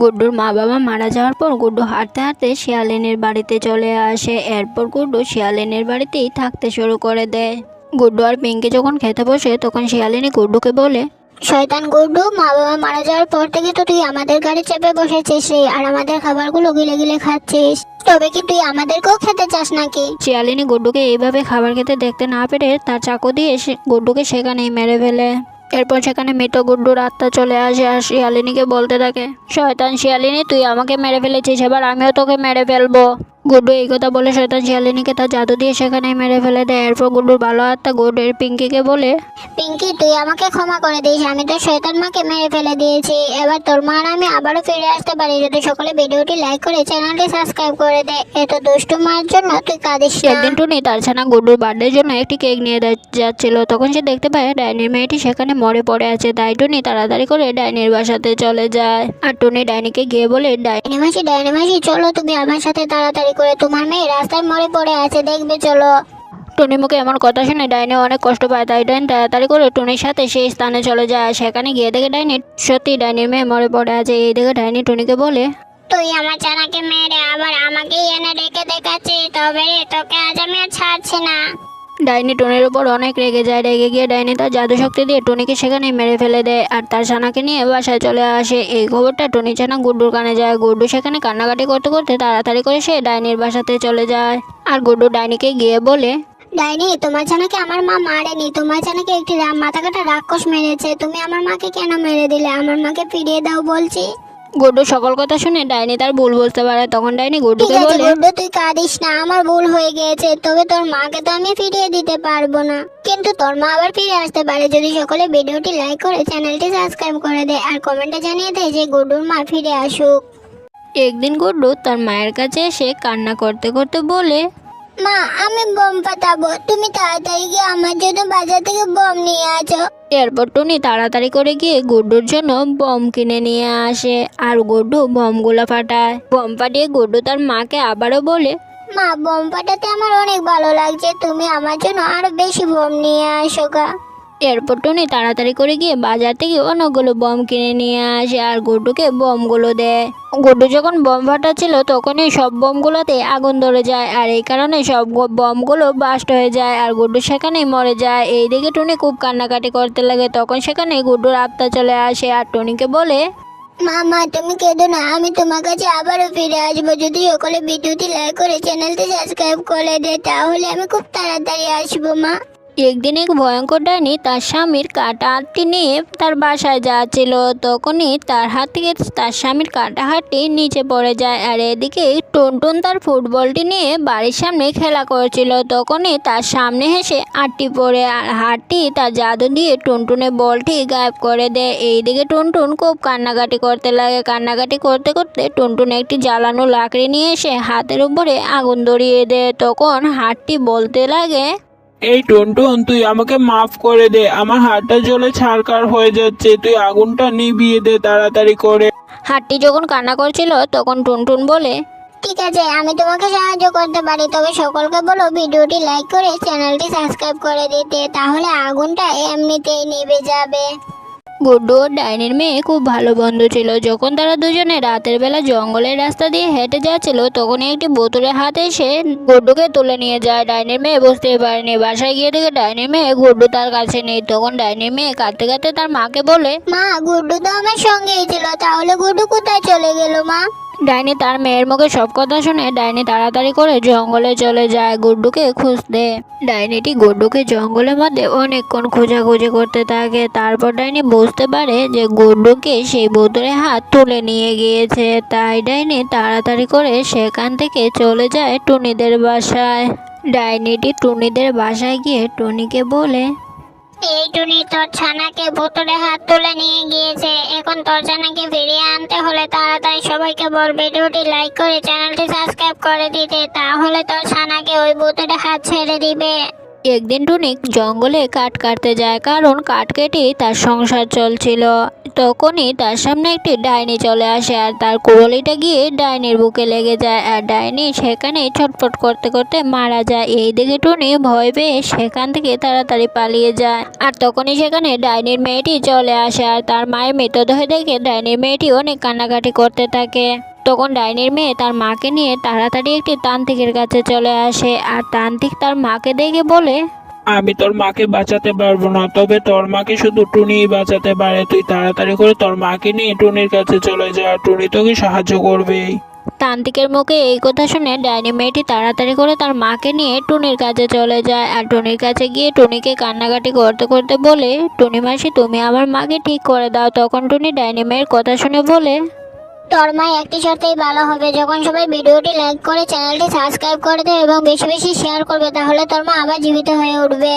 গুড্ডুর মা বাবা মারা যাওয়ার পর গুড্ডু হাঁটতে হাঁটতে শিয়ালিনীর বাড়িতে চলে আসে। এরপর গুড্ডু শিয়ালিনীর বাড়িতেই থাকতে শুরু করে দেয়। গুড্ডু আর পিঙ্কি যখন খেতে বসে তখন শিয়ালিনী গুড্ডুকে বলে শয়তান গুড্ডু মা বাবা মারা যাওয়ার পর থেকে তো তুই আমাদের গাড়ি চেপে বসেছিস রে আর আমাদের খাবারগুলো গিলে গিলে খাচ্ছিস। তবে কি তুই আমাদেরকেও খেতে চাস নাকি? শিয়ালিনী গুড্ডুকে এইভাবে খাবার খেতে দেখতে না পেরে তার চাকু দিয়ে সে- গুড্ডুকে সেখানেই মেরে ফেলে। এরপর সেখানে মৃত গুড্ডুর আত্মা চলে আসে আর শিয়ালিনীকে বলতে থাকে, শয়তান শিয়ালিনী, তুই আমাকে মেরে ফেলেছিস, এবার আমিও তোকে মেরে ফেলব। গুড্ডু এই কথা বলে শয়তান শিয়ালিনীকে তার জাদু দিয়ে সেখানে মেরে ফেলে দেয়। এরপর গুড্ডুর ভালো আত্মা গুড্ডুর পিঙ্কিকে বলে পিঙ্কি তুই আমাকে ক্ষমা করে দিস। আমি তো শয়তান মাকে মেরে ফেলে দিয়েছি। এবার তোর মা আর আমি আবারও ফিরে আসতে পারি। যদি সকলে ভিডিওটি লাইক করে চ্যানেলটি সাবস্ক্রাইব করে দে এত দুষ্টু মার জন্য তুই কাঁদিস না। একদিন টুনি তার ছানা গুড্ডুর বার্থডের জন্য একটি কেক নিয়ে যাচ্ছিল। তখন সে দেখতে পায় ডাইনির মেয়েটি সেখানে মরে পড়ে আছে। তাই টুনি তাড়াতাড়ি করে ডাইনির বাসাতে চলে যায়। আর টুনি ডাইনিকে গিয়ে বলে ডাইনি মাসি ডাইনি মাসি চলো তুমি আমার সাথে তাড়াতাড়ি করে তোমার মেয়ে রাস্তায় মরে পড়ে আছে দেখবে চলো। টুনি মুখে এমন কথা শুনে ডাইনি অনেক কষ্ট পায় তাই ডাইন তাড়াতাড়ি করে টুনির সাথে সেই স্থানে চলে যায়। সেখানে গিয়ে দেখে ডাইনি সত্যি ডাইনির মেয়ে মরে পড়ে আছে। এই দেখে ডাইনি টুনিকে বলে তুই আমার চানাকে মেরে আবার আমাকেই এনে ডেকে দেখাচ্ছি তবে তোকে আজ আমি আর ছাড়ছি না। ডাইনি টুনির উপর অনেক রেগে যায়। রেগে গিয়ে ডাইনি তার জাদু শক্তি দিয়ে টুনিকে সেখানে মেরে ফেলে দেয় আর তার ছানাকে নিয়ে বাসায় চলে আসে। এই খবরটা টুনি ছানা গুড্ডুর কানে যায়। গুড্ডু সেখানে কান্নাকাটি করতে করতে তাড়াতাড়ি করে সে ডাইনির বাসাতে চলে যায়। আর গুড্ডু ডাইনিকে গিয়ে বলে, ডাইনি, তোমার জানাকে আমার মা মারেনি। তোমার জানাকে একটি মাথা কাটা রাক্ষস মেরেছে। তুমি আমার মাকে কেন মেরে দিলে? আমার মাকে ফিরিয়ে দাও বলছি। গুড্ডু সকল কথা শুনে ডাইনি তার ভুল বুঝতে পারে। তখন ডাইনি ঠিক গুড্ডুকে আছে বলে গুড্ডু তুই কাঁদিস না আমার ভুল হয়ে গিয়েছে তবে তোর মাকে তো আমি ফিরিয়ে দিতে পারব না। কিন্তু তোর মা আবার ফিরে আসতে পারে যদি সকলে ভিডিওটি লাইক করে চ্যানেলটি সাবস্ক্রাইব করে দেয় আর কমেন্টে জানিয়ে দেয় যে গুড্ডুর মা ফিরে আসুক। একদিন গুড্ডু তার মায়ের কাছে এসে কান্না করতে করতে বলে মা আমি বম ফাটাবো তুমি তাড়াতাড়ি গিয়ে আমার জন্য বাজার থেকে বম নিয়ে আসো। এরপর টুনি তাড়াতাড়ি করে গিয়ে গুড্ডুর জন্য বম কিনে নিয়ে আসে আর গুড্ডু বমগুলো ফাটায়। বম ফাটিয়ে গুড্ডু তার মাকে আবারও বলে মা বোম ফাটাতে আমার অনেক ভালো লাগছে। তুমি আমার জন্য আরও বেশি বোম নিয়ে আসো গা। এরপর টুনি তাড়াতাড়ি করে গিয়ে বাজার থেকে অনেকগুলো বম কিনে নিয়ে আসে আর গুড্ডুকে বমগুলো দেয়। গুড্ডু যখন বম ফাটাচ্ছিল, তখনই সব বমগুলোতে আগুন ধরে যায় আর এই কারণে সব বমগুলো বাস্ট হয়ে যায় আর গুড্ডু সেখানেই মরে যায়। এই দিকে টুনি খুব কান্নাকাটি করতে লাগে, তখন সেখানে গুড্ডুর আত্মা চলে আসে আর টুনিকে বলে মা মা তুমি কেঁদো না, আমি তোমার কাছে আবারও ফিরে আসব। যদি সকলে ভিডিওটি লাইক করে চ্যানেলটি সাবস্ক্রাইব করে দেয় তাহলে আমি খুব তাড়াতাড়ি আসব, মা। একদিন এক ভয়ঙ্কর ডাইনি তার স্বামীর কাটা হাতটি নিয়ে তার বাসায় যাচ্ছিল। তখনই তার হাত থেকে তার স্বামীর কাটা হাতটি নিচে পড়ে যায় আর এদিকে টুনটুন তার ফুটবলটি নিয়ে বাড়ির সামনে খেলা করছিল। তখনই তার সামনে হেসে আটটি পড়ে আর হাতটি তার জাদু দিয়ে টুনটুনে বলটি গায়েব করে দেয়। এইদিকে টুনটুন খুব কান্নাকাটি করতে লাগে। কান্নাকাটি করতে করতে টুনটুন একটি জ্বালানো লাকড়ি নিয়ে এসে হাতের উপরে আগুন ধরিয়ে দেয়। তখন হাতটি বলতে লাগে এই টুনটুন তুই আমাকে মাফ করে দে। আমার হাতটা জ্বলে ছাড়কার হয়ে যাচ্ছে। তুই আগুনটা নিভিয়ে দে তাড়াতাড়ি করে। হাতটি যখন কান্না করছিল তখন টুনটুন বলে ঠিক আছে আমি তোমাকে সাহায্য করতে পারি। তবে সকলকে বলো ভিডিওটি লাইক করে চ্যানেলটি সাবস্ক্রাইব করে দিতে। তাহলে আগুনটা এমনিতেই নেবে যাবে। গুড্ডু, ডাইনির মেয়ে খুব ভালো বন্ধু ছিল। যখন তারা দুজনে রাতের বেলা জঙ্গলের রাস্তা দিয়ে হেঁটে যাচ্ছিল, তখনই একটি বোতলের হাতে এসে গুড্ডুকে তুলে নিয়ে যায়। ডাইনির মেয়ে বুঝতে পারেনি বাসায় গিয়ে দেখে ডাইনির মেয়ে গুড্ডু তার কাছে নেই। তখন ডাইনির মেয়ে কাঁদতে কাঁদতে তার মাকে বলে, মা, গুড্ডু তো আমার সঙ্গেই ছিল। তাহলে গুড্ডু কোথায় চলে গেল, মা? ডাইনি তার মেয়ের মুখে সব কথা শুনে ডাইনি তাড়াতাড়ি করে জঙ্গলে চলে যায় গুড্ডুকে খুঁজতে। ডাইনিটি গুড্ডুকে জঙ্গলের মধ্যে অনেকক্ষণ খোঁজাখুঁজি করতে থাকে। তারপর ডাইনি বুঝতে পারে যে গুড্ডুকে সেই বোতলে হাত তুলে নিয়ে গিয়েছে। তাই ডাইনি তাড়াতাড়ি করে সেখান থেকে চলে যায় টুনিদের বাসায়। ডাইনিটি টুনিদের বাসায় গিয়ে টুনিকে বলে এই টুনি তোর ছানাকে বোতলে হাত তুলে নিয়ে গিয়েছে। এখন তোর ফিরিয়ে আনতে হলে তাড়াতাড়ি সবাইকে বল, ভিডিওটি লাইক করে চ্যানেলটি সাবস্ক্রাইব করে দিতে, তাহলে তোর ছানাকে ওই বোতলে হাত ছেড়ে দিবে। একদিন টুনি জঙ্গলে কাঠ কাটতে যায় কারণ কাঠ কেটেই তার সংসার চলছিল। তখনই তার সামনে একটি ডাইনি চলে আসে আর তার কুড়লিটা গিয়ে ডাইনির বুকে লেগে যায় আর ডাইনি সেখানে ছটফট করতে করতে মারা যায়। এই দিকে টুনি ভয় পেয়ে সেখান থেকে তাড়াতাড়ি পালিয়ে যায় আর তখনই সেখানে ডাইনির মেয়েটি চলে আসে আর তার মায়ের মৃতদেহ দেখে ডাইনির মেয়েটি অনেক কান্নাকাটি করতে থাকে। তখন ডাইনির মেয়ে তার মাকে নিয়ে তাড়াতাড়ি একটি তান্ত্রিকের কাছে চলে আসে আর তান্ত্রিক তার মাকে দেখে বলে আমি তোর মাকে বাঁচাতে পারব না তবে তোর মাকে শুধু টুনিই বাঁচাতে পারে। তুই তাড়াতাড়ি করে তোর মাকে নিয়ে টুনির কাছে চলে যা টুনি তোকে সাহায্য করবেই তান্ত্রিকের মুখে এই কথা শুনে ডাইনি মেয়েটি তাড়াতাড়ি করে তার মাকে নিয়ে টুনির কাছে চলে যায় আর টুনির কাছে গিয়ে টুনিকে কান্নাকাটি করতে করতে বলে টুনি মাসি তুমি আমার মাকে ঠিক করে দাও। তখন টুনি ডাইনি মেয়ের কথা শুনে বলে তোর মা একটি শর্তেই ভালো হবে। যখন সবাই ভিডিওটি লাইক করে, চ্যানেলটি সাবস্ক্রাইব করে দেবে এবং বেশি বেশি শেয়ার করবে, তাহলে তোর মা আবার জীবিত হয়ে উঠবে।